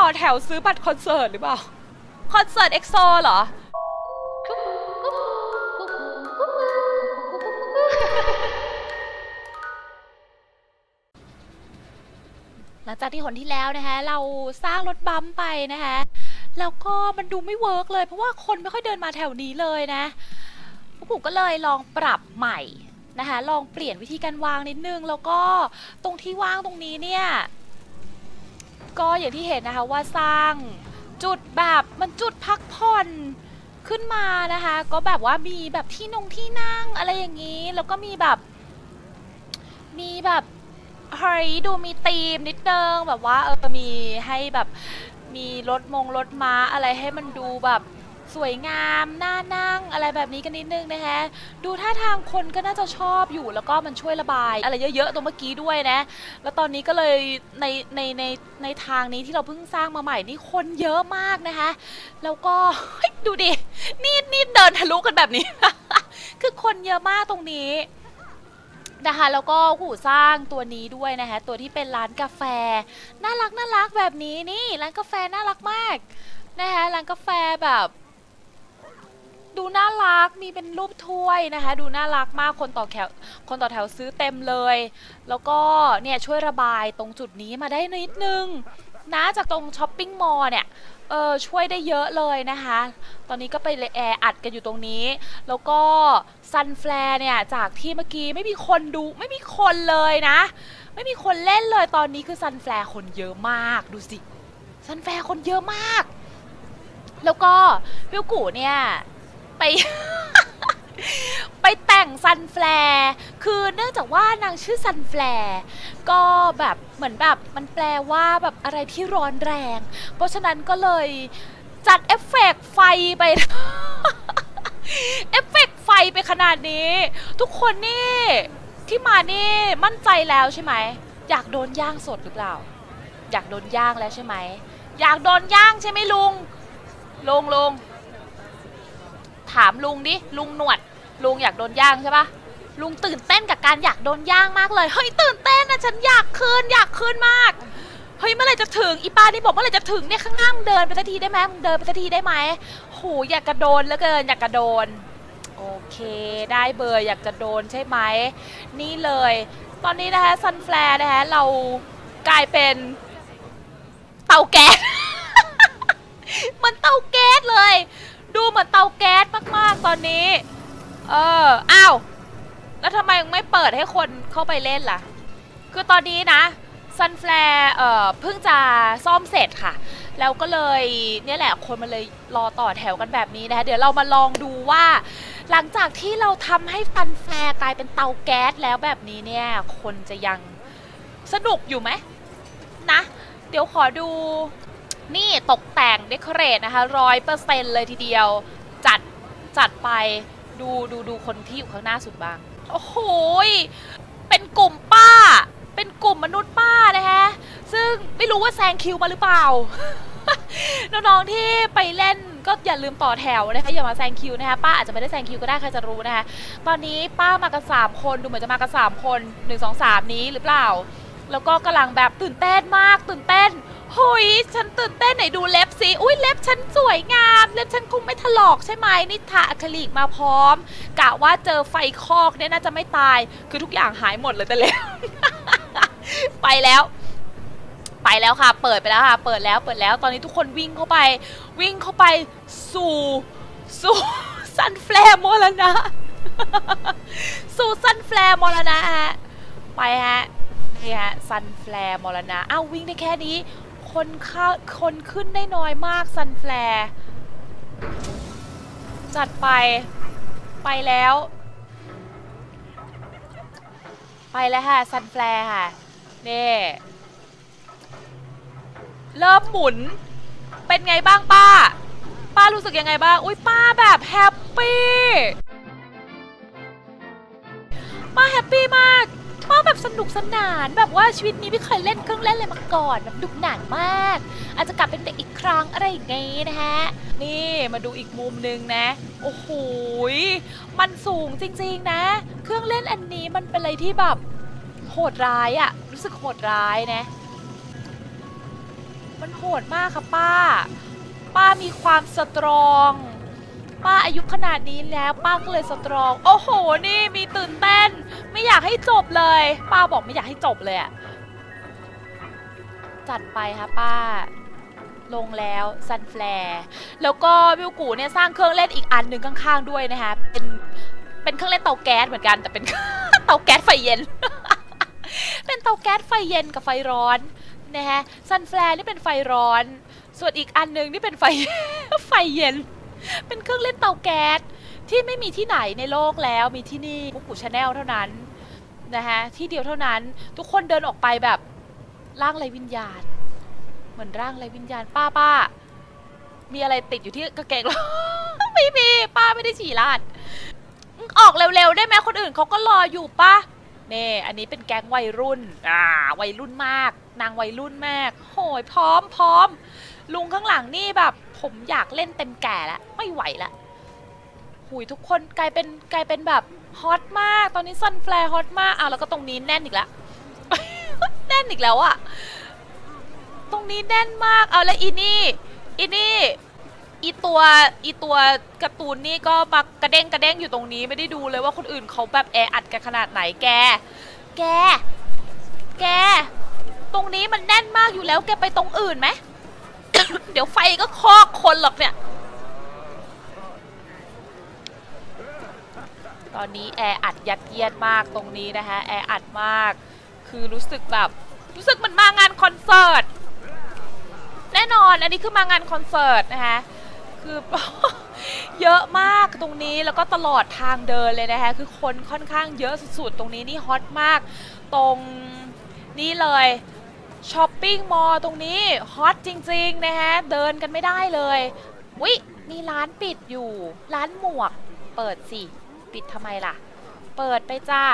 ต่อแถวซื้อบัตรคอนเสิร์ตหรือเปล่า คอนเสิร์ตเอ็กโซเหรอ หลังจากที่หนที่แล้วนะคะเราสร้างรถบัมไปนะคะแล้วก็มันดูไม่เวิร์กเลย เพราะว่าคนไม่ค่อยเดินมาแถวนี้เลยนะพวกผมก็เลยลองปรับใหม่นะคะลองเปลี่ยนวิธีการวางนิดนึง แล้วก็ตรงที่ว่างตรงนี้เนี่ย ก็อย่างที่เห็นนะคะว่าสร้างจุดแบบมันจุดพักผ่อนขึ้นมานะคะ ก็แบบว่ามีแบบที่นงที่นั่งอะไรอย่างนี้ แล้วก็มีแบบ มีแบบเฮ้ยดูมีธีมนิดนึงแบบว่าเออมีให้แบบมีรถมงรถม้าอะไรให้มันดูแบบ สวยงามน่านั่งอะไรแบบนี้กันนิดนึงนะคะ ดูท่าทางคนก็น่าจะชอบอยู่แล้วก็มันช่วยระบาย อะไรเยอะๆตรงเมื่อกี้ด้วยนะ แล้วตอนนี้ก็เลยในในในในทางนี้ที่เราเพิ่งสร้างมาใหม่นี่คนเยอะมากนะคะ แล้วก็ดูดินี่นี่เดินทะลุกันแบบนี้ คือคนเยอะมากตรงนี้นะคะแล้วก็หูสร้างตัวนี้ด้วยนะคะตัวที่เป็นร้านกาแฟ น่ารักน่ารักแบบนี้นี่ร้านกาแฟน่ารักมากนะคะร้านกาแฟแบบ ดูน่ารักมีเป็นรูปถ้วยนะคะ ดูน่ารักมากคนต่อแถวคนต่อแถวซื้อเต็มเลย แล้วก็เนี่ยช่วยระบายตรงจุดนี้มาได้นิดนึงนะจากตรงช้อปปิ้งมอลล์เนี่ยเออช่วยได้เยอะเลยนะคะ ตอนนี้ก็ไปแออัดกันอยู่ตรงนี้ แล้วก็ซันแฟร์เนี่ยจากที่เมื่อกี้ไม่มีคนดูไม่มีคนเลยนะ ไม่มีคนเล่นเลยตอนนี้คือซันแฟร์คนเยอะมากดูสิซันแฟร์คนเยอะมาก แล้วก็วิวกูเนี่ย ไป ไปแต่งซันแฟร์คือเนื่องจากว่านางชื่อซันแฟร์ก็แบบเหมือนแบบมันแปลว่าแบบอะไรที่ร้อนแรง เพราะฉะนั้นก็เลยจัดเอฟเฟกต์ไฟไป เอฟเฟกต์ไฟไปขนาดนี้ ทุกคนนี่ที่มานี่มั่นใจแล้วใช่ไหม อยากโดนย่างสดหรือเปล่า อยากโดนย่างแล้วใช่ไหม อยากโดนย่างใช่ไหมลุง ลุงลุง ถามลุงดิลุงหนวด ลุงอยากโดนย่างใช่ปะลุงตื่นเต้นกับการอยากโดนย่างมากเลยเฮ้ยตื่นเต้นนะฉันอยากคืนอยากคืนมากเฮ้ยเมื่อไหรจะถึงอีปานี่บอกเมื่อไหรจะถึงเนี่ยข้างหน้ามึงเดินไปสักทีได้ไหมมึงเดินไปสักทีได้ไหมโหอยากกระโดนเหลือเกินอยากกระโดนโอเค ได้เบอร์อยากจะโดนใช่ไหมนี่เลย ตอนนี้นะคะซันแฟร์นะคะเรากลายเป็นเตาแก๊สมือนเตาแก๊สเลย ดูเหมือนเตาแก๊สมากๆตอนนี้ เออ อ้าว แล้วทำไมมึงไม่เปิดให้คนเข้าไปเล่นล่ะ คือตอนนี้นะซันแฟร์เอ่อเพิ่งจะซ่อมเสร็จค่ะ แล้วก็เลยเนี่ยแหละคนมันเลยรอต่อแถวกันแบบนี้นะคะเดี๋ยวเรามาลองดูว่า หลังจากที่เราทำให้ฟันแฟร์กลายเป็นเตาแก๊สแล้วแบบนี้เนี่ย คนจะยังสนุกอยู่ไหมนะ เดี๋ยวขอดู นี่ตกแต่งเดคอเรทนะคะร้อยเปอร์เซ็นเลยทีเดียว จัดจัดไปดูดูดูคนที่อยู่ข้างหน้าสุดบ้าง โอ้โหยเป็นกลุ่มป้า เป็นกลุ่มมนุษย์ป้านะคะ ซึ่งไม่รู้ว่าแซงคิวมาหรือเปล่า น้องๆที่ไปเล่นก็อย่าลืมต่อแถวนะคะอย่ามาแซงคิวนะคะป้าอาจจะไม่ได้แซงคิวก็ได้ใครจะรู้นะคะตอนนี้ป้ามากันสามคนดูเหมือนจะมากันสามคนหนึ่งสองสามนี้หรือเปล่า แล้วก็กำลังแบบตื่นเต้นมากตื่นเต้น เฮ้ยฉันตื่นเต้นไหนดูเล็บสิอุ้ยเล็บฉันสวยงาม เล็บฉันคงไม่ถลอกใช่ไหมนี่ทาอะคริลิกมาพร้อมกะว่าเจอไฟคอกเนี่ยน่าจะไม่ตาย คือทุกอย่างหายหมดเลยแต่เล็บ ไปแล้วไปแล้วค่ะ เปิดไปแล้วค่ะ เปิดแล้ว เปิดแล้ว ตอนนี้ทุกคนวิ่งเข้าไป วิ่งเข้าไปสู่สู่ซันแฟร์มรณะ สู่ซันแฟร์มรณะฮะ ไปฮะ นี่ฮะซันแฟร์มรณะ อ้าววิ่งได้แค่นี้ คนข้าคนขึ้นได้น้อยมากซันแฟร์จัดไป ไปแล้ว ไปแล้วค่ะซันแฟร์ค่ะนี่เริ่มหมุน เป็นไงบ้างป้า ป้ารู้สึกยังไงบ้าง อุ้ยป้าแบบแฮปปี้ ป้าแฮปปี้มาก ป้าแบบสนุกสนานแบบว่าชีวิตนี้ไม่เคยเล่นเครื่องเล่นอะไรมาก่อนแบบดุหนานมาก อาจจะกลับเป็นเด็กอีกครั้งอะไรอย่างเงี้ยนะฮะนี่มาดูอีกมุมนึงนะ โอ้โหมันสูงจริงๆนะ เครื่องเล่นอันนี้มันเป็นอะไรที่แบบโหดร้ายอะรู้สึกโหดร้ายนะ มันโหดมากค่ะป้า ป้ามีความสตรอง ป้าอายุขนาดนี้แล้วป้าก็เลยสตรอง โอ้โห นี่มีตื่นเต้น ไม่อยากให้จบเลยป้าบอกไม่อยากให้จบเลยอะจัดไปค่ะป้า ลงแล้วซันแฟร์แล้วก็วิวกูเนี่ยสร้างเครื่องเล่นอีกอันหนึ่งข้าง ๆ ด้วยนะคะเป็นเป็นเครื่องเล่นเตาแก๊สเหมือนกันแต่เป็นเตาแก๊สไฟเย็น เป็นเตาแก๊สไฟเย็นกับไฟร้อนนะฮะซันแฟร์นี่เป็นไฟร้อน ส่วนอีกอันหนึ่งนี่เป็นไฟไฟเย็น เป็นเครื่องเล่นเตาแก๊สที่ไม่มีที่ไหนในโลกแล้วมีที่นี่มุกกูชาแนลเท่านั้น นะฮะที่เดียวเท่านั้นทุกคนเดินออกไปแบบร่างไรวิญญาณ เหมือนร่างไรวิญญาณ ป้าป้ามีอะไรติดอยู่ที่กางเกงเราไม่มีป้าไม่ได้ฉี่ลาด ออกเร็วๆได้ไหมคนอื่นเขาก็รออยู่ป้าเน่อันนี้เป็นแก๊งวัยรุ่น อ่า วัยรุ่นมาก นางวัยรุ่นมาก โหยพร้อมพร้อม ลุงข้างหลังนี่แบบ ผมอยากเล่นเต็มแก่แล้วไม่ไหวละหุยทุกคนกลายเป็นกลายเป็นแบบ ฮอตมาก ตอนนี้ซันแฟร์ฮอตมากอะแล้วก็ตรงนี้แน่นอีกแล้ว แน่นอีกแล้วอะตรงนี้แน่นมาก เอาแล้วอีนี่อีนี่อีตัวอีตัวการ์ตูนนี่ก็มากระเด้งกระเด้งอยู่ตรงนี้ไม่ได้ดูเลยว่าคนอื่นเขาแบบแออัดกันขนาดไหนแก แก แก ตรงนี้มันแน่นมากอยู่แล้วแกไปตรงอื่นไหม เดี๋ยวไฟก็คอกคนหรอกเนี่ย ตอนนี้แออัดยัดเยียดมากตรงนี้นะคะแออัดมาก คือรู้สึกแบบรู้สึกเหมันมางานคอนเสิร์ตแน่นอนอันนี้คือมางานคอนเสิร์ตนะคะคือเยอะมากตรงนี้แล้วก็ตลอดทางเดินเลยนะคะคือคนค่อนข้างเยอะสุดๆ ตรงนี้นี่ฮอตมาก ตรงนี่เลยช้อปปิ้งมอลล์ตรงนี้ฮอตจริงๆนะคะเดินกันไม่ได้เลยวิมีร้านปิดอยู่ ร้านหมวกเปิดสิ ปิดทำไมล่ะ เปิดไปจ้า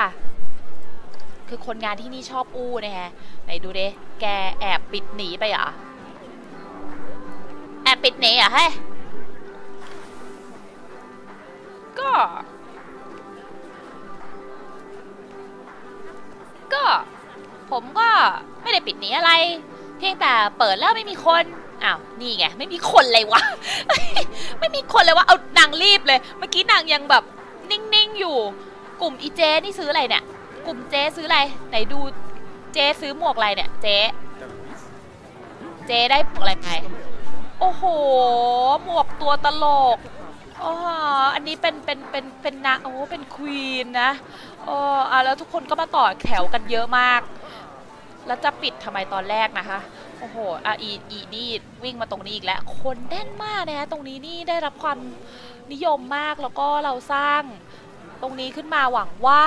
คือคนงานที่นี่ชอบอู้นะฮะ ไหนดูเด้แกแอบปิดหนีไปเหรอ แอบปิดหนีเหรอะเฮ้ย ก็ ก็ ผมก็ไม่ได้ปิดหนีอะไร เพียงแต่เปิดแล้วไม่มีคนอ้าวนี่ไงไม่มีคนเลยวะ ไม่มีคนเลยวะเอานางรีบเลย เมื่อกี้นางยังแบบ นิ่งๆอยู่ กลุ่มอีเจนี่ซื้ออะไรเนี่ย กลุ่มเจซื้ออะไรไหนดูเจซื้อหมวกอะไรเนี่ย เจเจได้หมวกอะไรไปโอ้โห หมวกตัวตลกอ้โหอันนี้เป็นเป็นเป็นเป็นนางโอ้เป็นควีนนะอ้อะแล้วทุกคนก็มาต่อแถวกันเยอะมาก แล้วจะปิดทำไมตอนแรกนะคะโอ้โหอะอีอีนี่วิ่งมาตรงนี้อีกแล้ว คนแน่นมากนะฮะตรงนี้นี่ได้รับความ นิยมมากแล้วก็เราสร้างตรงนี้ขึ้นมาหวังว่า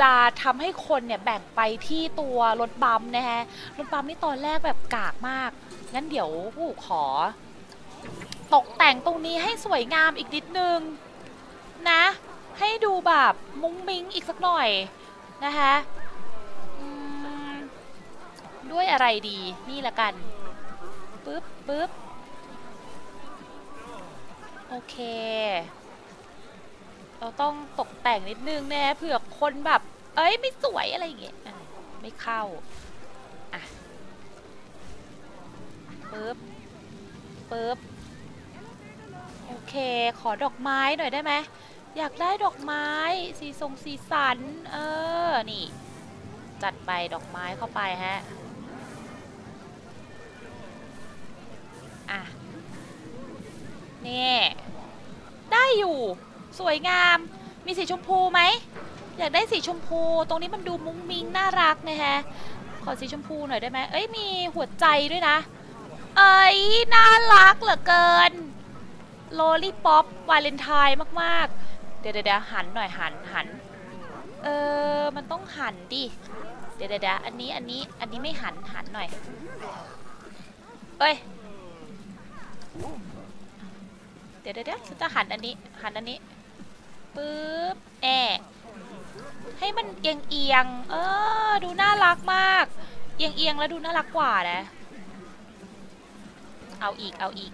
จะทำให้คนเนี่ยแบ่งไปที่ตัวรถบัมนะฮะรถบัมนี่ตอนแรกแบบกากมาก งั้นเดี๋ยวผู้ขอ ตกแต่งตรงนี้ให้สวยงามอีกนิดนึงนะ ให้ดูแบบมุ้งมิ้งอีกสักหน่อยนะคะด้วยอะไรดีนี่ละกันปึ๊บปึ๊บ โอเค เราต้องตกแต่งนิดนึงแนะเผื่อคนแบบ เอ้ยไม่สวยอะไรอย่างเงี้ยไม่เข้า อะปึ๊บปึ๊บโอเค ขอดอกไม้หน่อยได้ไหมอยากได้ดอกไม้สีทรงสีสัน เออ นี่ จัดไปดอกไม้เข้าไปฮะ อะ นี่ได้อยู่ สวยงาม มีสีชมพูไหม อยากได้สีชมพู ตรงนี้มันดูมุ้งมิ้งน่ารักนะฮะ ขอสีชมพูหน่อยได้ไหมเอ้ย มีหัวใจด้วยนะ เอ้ย น่ารักเหลือเกิน โลลี่ป๊อปวาเลนไทน์มากๆ เดี๋ยวเดี๋ยวหันหน่อยหันหัน เออ มันต้องหันดิ เดี๋ยวเดี๋ยวอันนี้อันนี้อันนี้ไม่หันหันหน่อย เอ้ย เดี๋ยวเดี๋ยวเดี๋ยวฉันจะหันอันนี้หันอันนี้ปึ๊บแอะให้มันเอียงเอียงเออ ดูน่ารักมาก เอียงเอียงแล้วดูน่ารักกว่านะ เอาอีกเอาอีก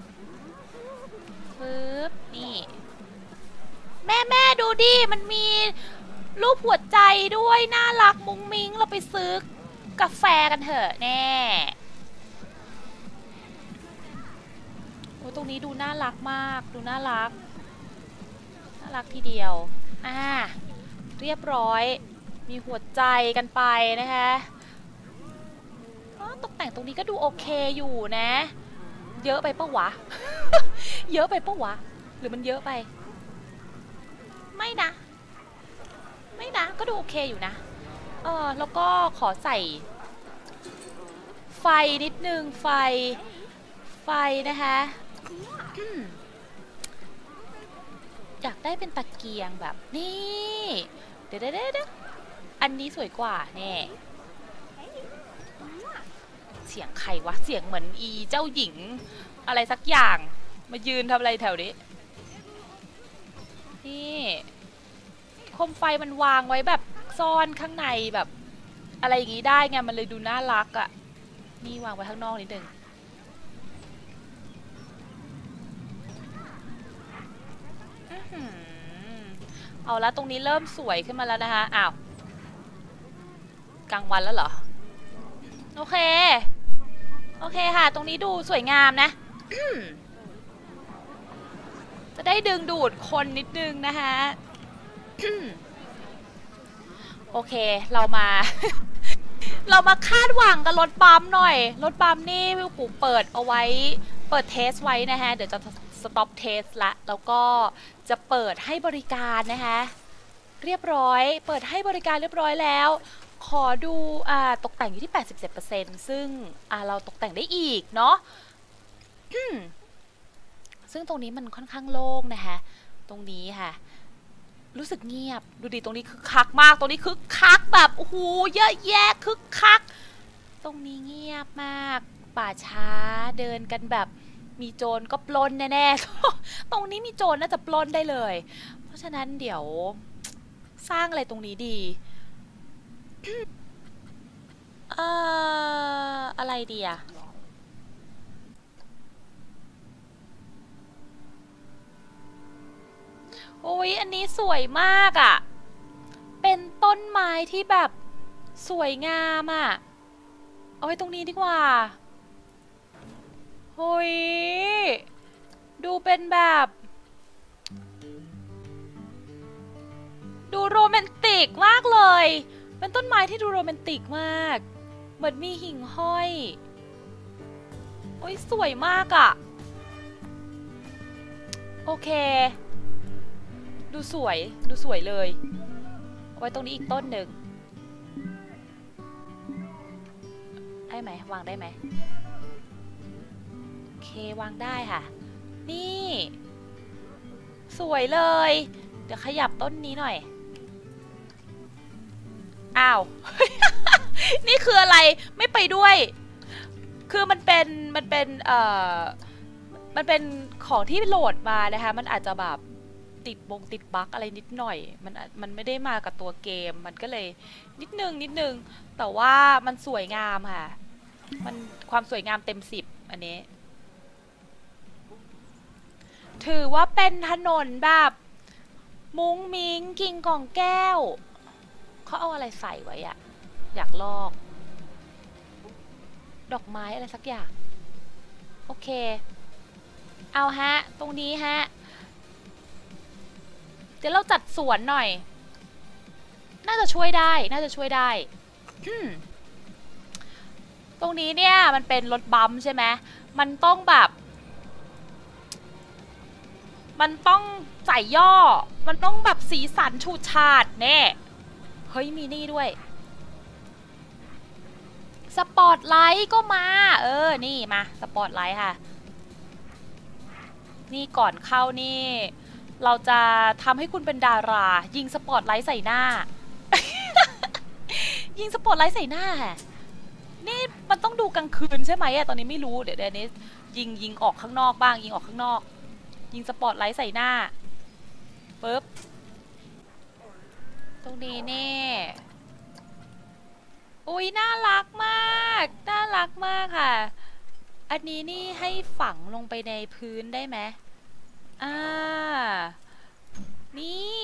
ปึ๊บนี่ แม่แม่ดูดิ มันมีรูปหัวใจด้วย น่ารักมุ้งมิ้งเราไปซื้อกาแฟกันเถอะแน่ ยตรงนี้ดูน่ารักมาก ดูน่ารัก น่ารักทีเดียว อ่า เรียบร้อย มีหัวใจกันไปนะคะตกแต่งตรงนี้ก็ดูโอเคอยู่นะ เยอะไปปะวะ เยอะไปปะวะ หรือมันเยอะไป ไม่นะ ไม่นะ ก็ดูโอเคอยู่นะ เออแล้วก็ขอใส่ ไฟนิดนึงไฟไฟนะคะ อยากได้เป็นตะเกียงแบบนี่เดี๋ยวเดี๋ยวเดี๋ยวอันนี้สวยกว่าแน่เสียงใครวะ เสียงเหมือนอีเจ้าหญิง อะไรสักอย่าง มายืนทำอะไรแถวนี้ นี่โคมไฟมันวางไว้แบบซ่อนข้างในแบบ อะไรอย่างงี้ได้ไง มันเลยดูน่ารักอะ่ะ นี่วางไว้ข้างนอกนิดนึง อื้อ หือเอาละตรงนี้เริ่มสวยขึ้นมาแล้วนะคะอ้าวกลางวันแล้วเหรอ โอเค โอเคค่ะ ตรงนี้ดูสวยงามนะจะได้ดึงดูดคนนิดนึงนะคะโอเค เรามา เรามาคาดหวังกับรถบัมหน่อย รถบัมนี่วิวกูเปิดเอาไว้ เปิดเทสไว้นะคะเดี๋ยวจะ สต็อปเทสละ แล้วก็จะเปิดให้บริการนะคะเรียบร้อย เปิดให้บริการเรียบร้อยแล้ว ขอดูอ่าตกแต่งอยู่ที่ 87%ซึ่งอ่าเราตกแต่งได้อีกเนาะซึ่งตรงนี้มันค่อนข้างโล่งนะคะตรงนี้ค่ะ รู้สึกเงียบ ดูดิตรงนี้คึกคักมาก ตรงนี้คึกคักแบบโอ้โหเยอะแยะคึกคัก ตรงนี้เงียบมาก ป่าช้าเดินกันแบบ มีโจรก็ปล้นแน่ๆ ตรงนี้มีโจรน่าจะปล้นได้เลย เพราะฉะนั้นเดี๋ยวสร้างอะไรตรงนี้ดี เอ่อ อะไรดีอะโอ้ยอันนี้สวยมากอะ่ะเป็นต้นไม้ที่แบบสวยงามอะ่ะเอาไว้ตรงนี้ดีกว่า โอ้ย ดูเป็นแบบ ดูโรแมนติกมากเลย เป็นต้นไม้ที่ดูโรแมนติกมาก เหมือนมีหิ่งห้อย โอ้ยสวยมากอะ่ะ โอเค ดูสวย ดูสวยเลยเอาไว้ตรงนี้อีกต้นหนึ่งได้ไหมวางได้ไหม วางได้ค่ะ นี่ สวยเลย เดี๋ยวขยับต้นนี้หน่อย อ้าว นี่คืออะไรไม่ไปด้วย คือมันเป็นมันเป็นเอ่อมันเป็นของที่โหลดมานะคะ มันอาจจะแบบติดบงติดบั๊กอะไรนิดหน่อย มันมันไม่ได้มากับตัวเกม มันก็เลยนิดนึงนิดนึง แต่ว่ามันสวยงามค่ะ มันความสวยงามเต็มสิบอันนี้ ถือว่าเป็นถนนแบบ มุ้งมิงกิ่งกล่องแก้ว เขาเอาอะไรใส่ไว้อะอยากลอก ดอกไม้อะไรสักอย่าง โอเค เอาฮะ ตรงนี้ฮะ เดี๋ยวเราจัดสวนหน่อย น่าจะช่วยได้ น่าจะช่วยได้ตรงนี้เนี่ยมันเป็นรถบัมใช่ไหมมันต้องแบบ มันต้องใส่ย่อ มันต้องแบบสีสันฉูดฉาดแน่ เฮ้ยมีนี่ด้วย สปอตไลท์ก็มา เออ นี่มา สปอตไลท์ค่ะ นี่ก่อนเข้านี่ เราจะทำให้คุณเป็นดารา ยิงสปอตไลท์ใส่หน้า ยิงสปอตไลท์ใส่หน้าค่ะนี่มันต้องดูกลางคืนใช่ไหมอะตอนนี้ไม่รู้ เดี๋ยวเดี๋ยวนี้ ยิงยิงออกข้างนอกบ้าง ยิงออกข้างนอก ยิงสปอตไลท์ใส่หน้าปึ๊บตรงนี้นี่อุ้ยน่ารักมาก น่ารักมากค่ะ อันนี้นี่ให้ฝังลงไปในพื้นได้ไหมอ่า นี่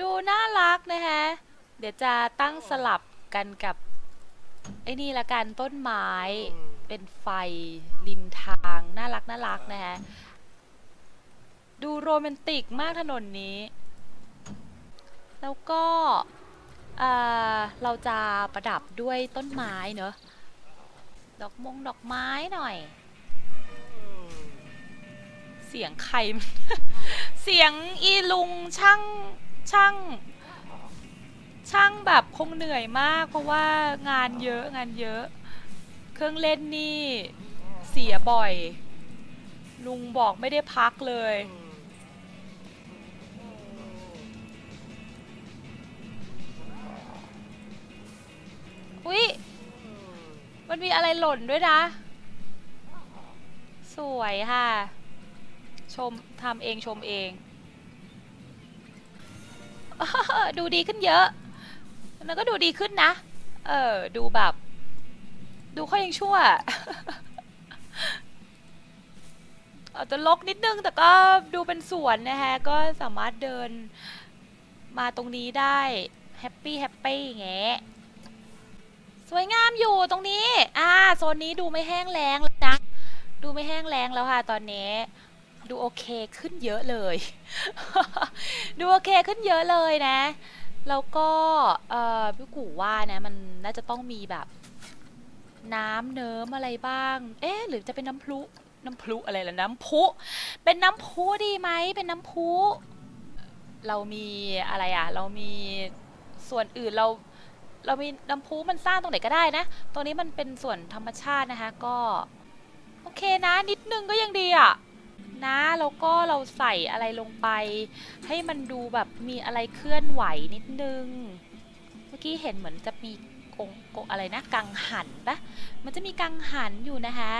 ดูน่ารักนะคะ เดี๋ยวจะตั้งสลับกันกับไอ้นี่ละกันต้นไม้ เป็นไฟริมทาง น่ารักน่ารักนะคะ ดูโรแมนติกมากถนนนี้ แล้วก็เอ่อเราจะประดับด้วยต้นไม้เนอะ ดอกมงดอกไม้หน่อย เสียงใครมันเสียงอีลุงช่างช่างช่างแบบคงเหนื่อยมาก เพราะว่างานเยอะงานเยอะ เครื่องเล่นนี่เสียบ่อย ลุงบอกไม่ได้พักเลย อุ๊ย มันมีอะไรหล่นด้วยนะ สวยค่ะ ชมทำเองชมเอง ดูดีขึ้นเยอะ แล้วก็ดูดีขึ้นนะ เออ ดูแบบ ดูเขายังชั่วอาจจะลกนิดนึงแต่ก็ดูเป็นสวนนะฮะ ก็สามารถเดินมาตรงนี้ได้ แฮปปี้แฮปปี้อย่างเงี้ย สวยงามอยู่ตรงนี้ อ่าโซนนี้ดูไม่แห้งแล้งแล้วนะ ดูไม่แห้งแล้งแล้วค่ะ ตอนนี้ ดูโอเคขึ้นเยอะเลย ดูโอเคขึ้นเยอะเลยนะ แล้วก็เอ่อพี่กูว่านะ มันน่าจะต้องมีแบบ น้ำเนิ้มอะไรบ้าง เอ๊ะหรือจะเป็นน้ำพลุน้ำพลุอะไรล่ะน้ำพุ เป็นน้ำพุดีไหมเป็นน้ำพุ เรามีอะไรอะ เรามีส่วนอื่นเรา เรามีน้ำพุมันสร้างตรงไหนก็ได้นะ ตรงนี้มันเป็นส่วนธรรมชาตินะคะก็ โอเคนะนิดนึงก็ยังดีอะนะแล้วก็เราใส่อะไรลงไป ให้มันดูแบบมีอะไรเคลื่อนไหวนิดนึง เมื่อกี้เห็นเหมือนจะมีกงกงอะไรนะกังหันปะมันจะมีกังหันอยู่นะคะ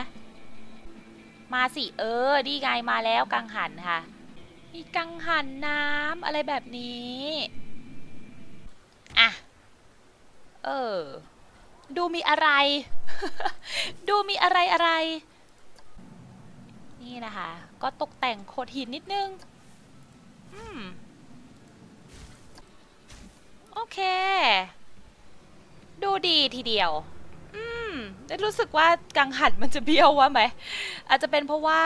มาสิเออดีไงมาแล้วกังหันค่ะ มีกังหันน้ำอะไรแบบนี้ อะ เออดูมีอะไร ดูมีอะไรอะไร นี่นะคะ ก็ตกแต่งโขดหินนิดนึงอืมโอเค ดูดีทีเดียว อืมได้รู้สึกว่ากังหันมันจะเบี้ยววะไหม อาจจะเป็นเพราะว่า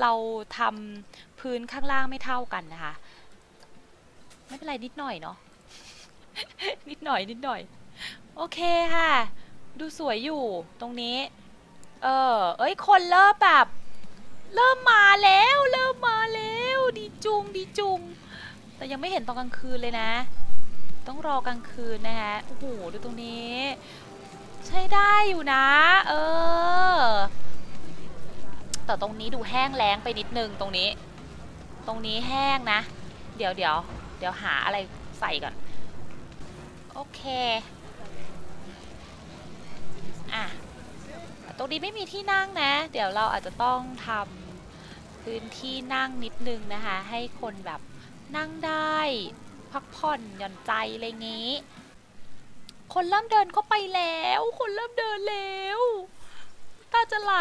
เราทำพื้นข้างล่างไม่เท่ากันนะคะ ไม่เป็นไรนิดหน่อยเนาะ นิดหน่อยนิดหน่อย โอเคค่ะ ดูสวยอยู่ตรงนี้ เออ เอ้ย คนเริ่มแบบ เริ่มมาแล้ว เริ่มมาแล้ว ดีจุง ดีจุง แต่ยังไม่เห็นตอนกลางคืนเลยนะ ต้องรอกลางคืนนะคะโอ้โห ดูตรงนี้ ใช้ได้อยู่นะ เออ แต่ตรงนี้ดูแห้งแล้งไปนิดนึงตรงนี้ ตรงนี้แห้งนะ เดี๋ยวเดี๋ยวเดี๋ยวหาอะไรใส่ก่อน โอเค อะ ตรงนี้ไม่มีที่นั่งนะ เดี๋ยวเราอาจจะต้องทำพื้นที่นั่งนิดนึงนะคะ ให้คนแบบนั่งได้ พักผ่อนหย่อนใจอะไรงี้ คนเริ่มเดินเข้าไปแล้ว คนเริ่มเดินแล้วตาจะไหล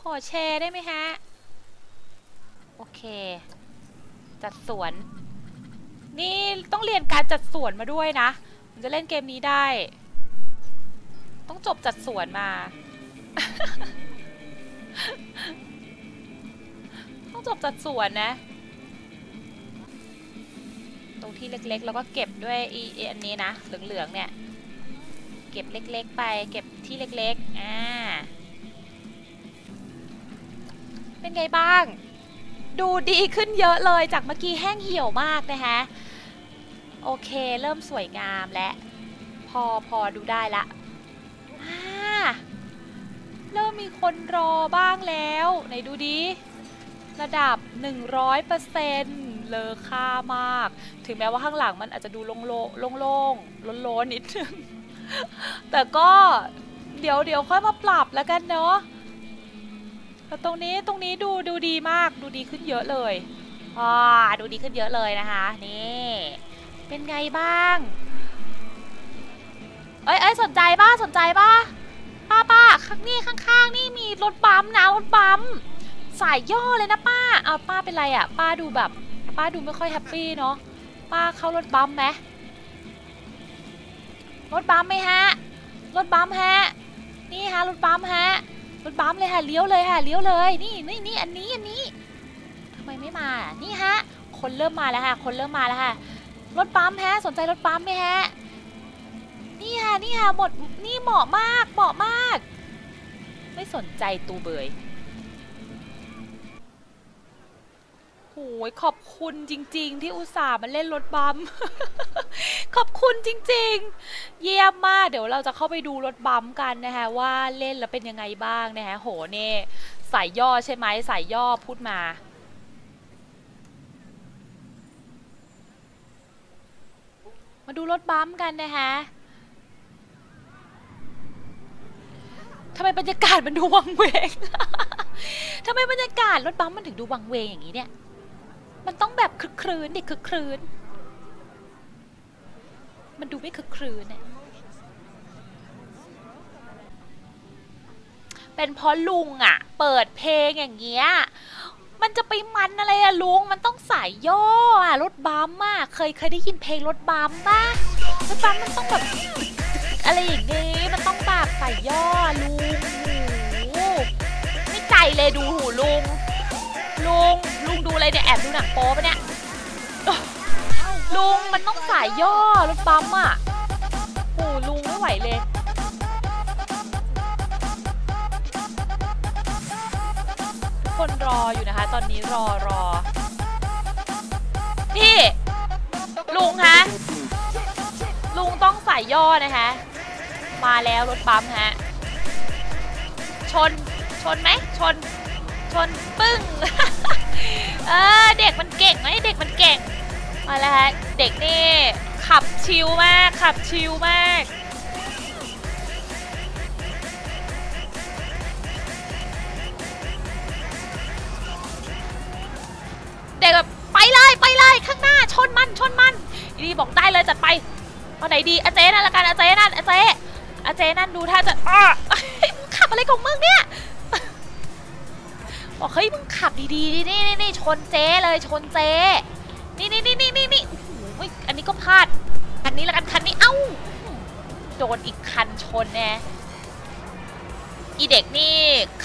ขอแชร์ได้ไหมฮะ โอเค จัดสวน นี่ต้องเรียนการจัดสวนมาด้วยนะถึงจะเล่นเกมนี้ได้ ต้องจบจัดสวนมา ต้องจบจัดสวนนะ ตรงที่เล็กๆ แล้วก็เก็บด้วยอีอันนี้นะ เหลือง ๆ เนี่ย เก็บเล็ก ๆ ไป เก็บที่เล็ก ๆ อ่า เป็นไงบ้าง ดูดีขึ้นเยอะเลยจากเมื่อกี้แห้งเหี่ยวมากนะคะโอเค เริ่มสวยงามและ พอพอดูได้ละ เริ่มมีคนรอบ้างแล้ว ไหนดูดิ ระดับ 100%เลอค่ามาก ถึงแม้ว่าข้างหลังมันอาจจะดูโล่งๆโล่งๆล้นๆนิดนึง แต่ก็เดี๋ยวเดี๋ยวค่อยมาปรับแล้วกันเนาะแต่ตรงนี้ตรงนี้ดูดูดีมากดูดีขึ้นเยอะเลยอ่าดูดีขึ้นเยอะเลยนะคะนี่เป็นไงบ้างเอ้ยเอ้ยสนใจป้าสนใจป้าป้าป้า ข้างนี่ข้างๆ นี่มีรถบัมนะรถบัมสายย่อเลยนะป้าเอาป้าเป็นไรอะ่ะ ป้าดูแบบ ป้าดูไม่ค่อยแฮปปี้เนาะป้าเข้ารถบัมไหมรถบัมไหมฮะ รถบัมฮะ นี่ฮะรถบัมฮะ รถบัมเลยค่ะเลี้ยวเลยค่ะเลี้ยวเลย นี่นี่นี่อันนี้อันนี้ทำไมไม่มา นี่ฮะ คนเริ่มมาแล้วค่ะคนเริ่มมาแล้วค่ะรถบัมฮะ สนใจรถบัมไหมฮะ นี่ค่ะนี่ค่ะหมดนี่เหมาะมากเหมาะมาก ไม่สนใจตูเบยโอ้ยขอบคุณจริง ๆ ที่อุตส่าห์มาเล่นรถบัม ขอบคุณจริง ๆ เยี่ยมมากเดี๋ยวเราจะเข้าไปดูรถบัมกันนะคะว่าเล่นแล้วเป็นยังไงบ้างนะคะโหเน่สายย่อใช่ไหมสายย่อพูดมามาดูรถบัมกันนะคะ ทำไมบรรยากาศมันดูวังเวง ทำไมบรรยากาศรถบัมป์มันถึงดูวังเวงอย่างนี้เนี่ย มันต้องแบบคึกครื้นดิคึกครื้น มันดูไม่คึกครื้นเนี่ย เป็นเพราะลุงอะ่ะ เปิดเพลงอย่างเงี้ย มันจะไปมันอะไรอะลุง มันต้องสายย่ออะรถบัมป์อะเคยเคยได้ยินเพลงรถบัมป์ปะรถบัมป์มันต้องแบบ อะไรอย่างงี้มันต้องแบบสายย่อลุงโอ้โหไม่ใจเลยดูหูลุง ลุงลุงดูอะไรเนี่ยแอบดูหนังโป๊ปะเนี่ยลุงมันต้องสายย่อรถบัมอะโอ้ลุงไม่ไหวเลยคนรออยู่นะคะ ตอนนี้รอรอ พี่ ลุงคะ ลุงต้องสายย่อนะคะ มาแล้วรถบัมฮะ ชน ชนไหม ชน ชนปึ้ง เออเด็กมันเก่งไหมเด็กมันเก่ง มาแล้วฮะ เด็กนี่ขับชิลมาก ขับชิลมาก เด็กแบบไปเลยไปเลยข้างหน้าชนมันชนมันอีดีบอกได้เลยจัดไปเอาไหนดีอาเจนั่นละกันอาเจนั่นอาเจ เจ๊นั่นดูท่าจะอ้อมึงขับอะไรของมึงเนี่ย บอกเฮ้ยมึงขับดีๆดินี่นี่นี่ชนเจ๊เลยชนเจนี่นี่นี่นี่นี่นี่โอ้โหอันนี้ก็พลาดคันนี้ละกันคันนี้เอ้า โดนอีกคันชนแน่อีเด็กนี่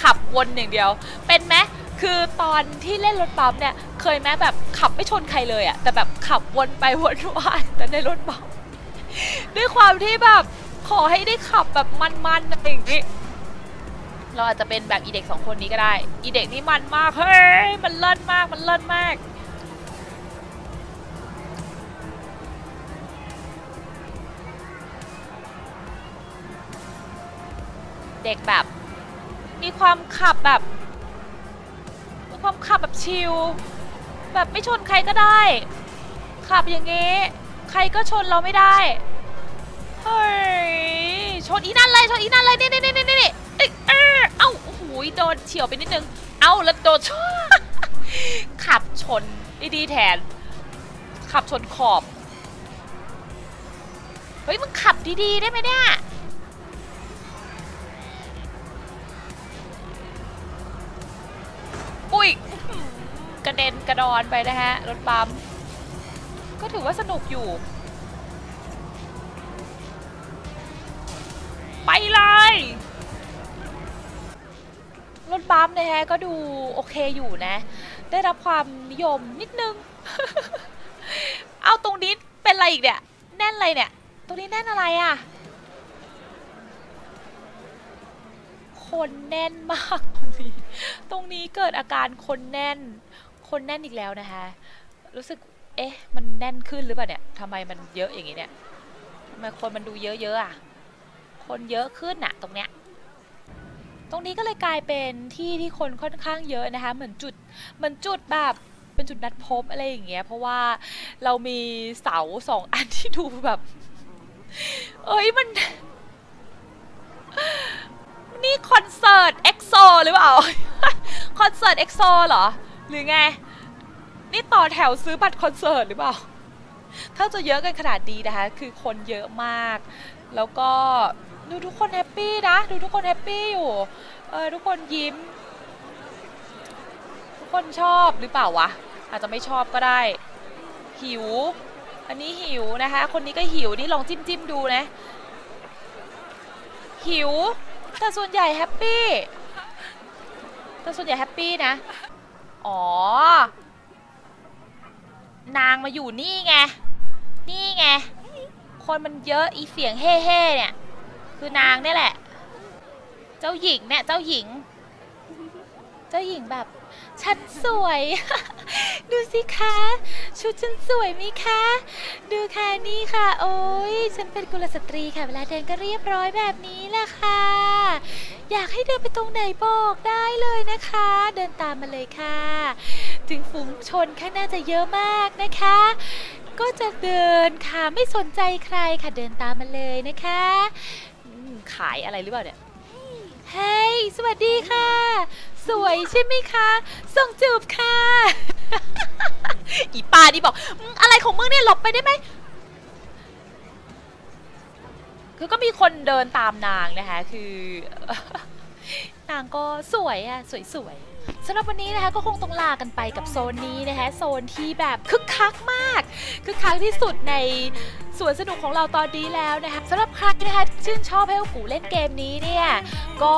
ขับวนอย่างเดียว เป็นไหมคือตอนที่เล่นรถบัมป์เนี่ย เคยไหมแบบขับไม่ชนใครเลยอะแต่แบบขับวนไปวนมาแต่ในรถบัมป์ด้วยความที่แบบ ขอให้ได้ขับแบบมันๆอะไรอย่างงี้ เราอาจจะเป็นแบบอีเด็กสองคนนี้ก็ได้ อีเด็กนี่มันมาก เฮ้ย มันเลิศมาก มันเลิศมาก เด็กแบบ มีความขับแบบมีความขับแบบชิล แบบไม่ชนใครก็ได้ ขับอย่างงี้ ใครก็ชนเราไม่ได้ เฮ้ย ชนอีนั่นเลยชนอีนั่นเลยนี่นี่นี่นี่นี่เออเอ้าโอ้โหโดนเฉียวไปนิดนึง เอ้าแล้วโดนชขับชนด้ดีแทน ขับชนขอบ เฮ้ยมึงขับดีๆได้ไหมเนี่ยอุ้ยกระเด็นกระดอนไปนะฮะรถบัมก็ถือว่าสนุกอยู่ ไปเลย รถบัมป์นะฮะก็ดูโอเคอยู่นะ ได้รับความนิยมนิดนึง เอาตรงนี้เป็นอะไรอีกเนี่ย แน่นอะไรเนี่ย ตรงนี้แน่นอะไรอะ่ะ คนแน่นมากตรงนี้ ตรงนี้เกิดอาการคนแน่น คนแน่นอีกแล้วนะคะ รู้สึก เอ๊ะ มันแน่นขึ้นหรือเปล่าเนี่ยทำไมมันเยอะอย่างนี้เนี่ยทำไมคนมันดูเยอะๆอะ คนเยอะขึ้นอะตรงเนี้ยตรงนี้ก็เลยกลายเป็นที่ที่คนค่อนข้างเยอะนะคะ เหมือนจุดเหมือนจุดแบบเป็นจุดนัดพบอะไรอย่างเงี้ยเพราะว่าเรามีเสาสองอันที่ดูแบบ เอ้ยมัน นี่คอนเสิร์ตเอ็กโซหรือเปล่าคอนเสิร์ตเอ็กโซเหรอ หรือไง นี่ต่อแถวซื้อบัตรคอนเสิร์ตหรือเปล่า ถ้าจะเยอะกันขนาดนี้นะคะ คือคนเยอะมาก แล้วก็ ดูทุกคนแฮปปี้นะ ดูทุกคนแฮปปี้อยู่ เออ ทุกคนยิ้ม ทุกคนชอบหรือเปล่าวะ อาจจะไม่ชอบก็ได้ หิว อันนี้หิวนะคะ คนนี้ก็หิว นี่ลองจิ้มจิ้มดูนะ หิว แต่ส่วนใหญ่แฮปปี้ แต่ส่วนใหญ่แฮปปี้นะ อ๋อ นางมาอยู่นี่ไง นี่ไง คนมันเยอะ อีเสียงเฮ่เฮ่ๆเนี่ย คือนางนี่แหละ เจ้าหญิงเนี่ยเจ้าหญิง เจ้าหญิงแบบฉันสวย ดูสิคะ ชุดฉันสวยไหมคะ ดูค่ะนี่ค่ะ โอ้ยฉันเป็นกุลสตรีค่ะ เวลาเดินก็เรียบร้อยแบบนี้แหละค่ะ อยากให้เดินไปตรงไหนบอกได้เลยนะคะ เดินตามมาเลยค่ะ ถึงฝูงชนข้างหน้าจะเยอะมากนะคะ ก็จะเดินค่ะไม่สนใจใครค่ะเดินตามมาเลยนะคะ ขายอะไรหรือเปล่าเนี่ย เฮ้ย สวัสดีค่ะ สวยใช่ไหมคะ ส่งจูบค่ะ อีป้านี่บอกอืมอะไรของมึงเนี่ยหลบไปได้ไหม คือก็มีคนเดินตามนางนะคะ คือ นางก็สวยอะสวยๆสำหรับวันนี้นะคะก็คงต้องลากันไปกับโซนนี้นะคะโซนที่แบบคึกคักมากคึกคักที่สุดใน สวนสนุกของเราตอนนี้แล้วนะคะสำหรับใครนะคะชื่นชอบให้กูเล่นเกมนี้เนี่ยก็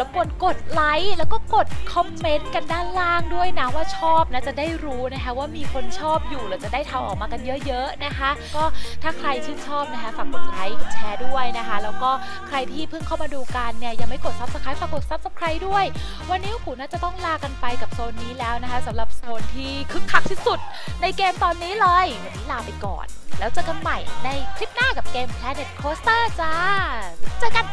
รบกวนกดไลค์แล้วก็กดคอมเมนต์กันด้านล่างด้วยนะว่าชอบนะจะได้รู้นะคะว่ามีคนชอบอยู่เราจะได้ทำออกมากันเยอะ ๆนะคะ ก็ถ้าใครชื่นชอบนะคะฝากกดไลค์กดแชร์ด้วยนะคะ แล้วก็ใครที่เพิ่งเข้ามาดูกันเนี่ยยังไม่กด subscribe ฝากกด subscribe ด้วย วันนี้กูน่าจะต้องลากันไปกับโซนนี้แล้วนะคะสำหรับโซนที่คึกคักที่สุดในเกมตอนนี้เลยวันนี้ลาไปก่อน แล้วเจอกันใหม่ในคลิปหน้ากับเกม Planet Coaster จ้า เจอกัน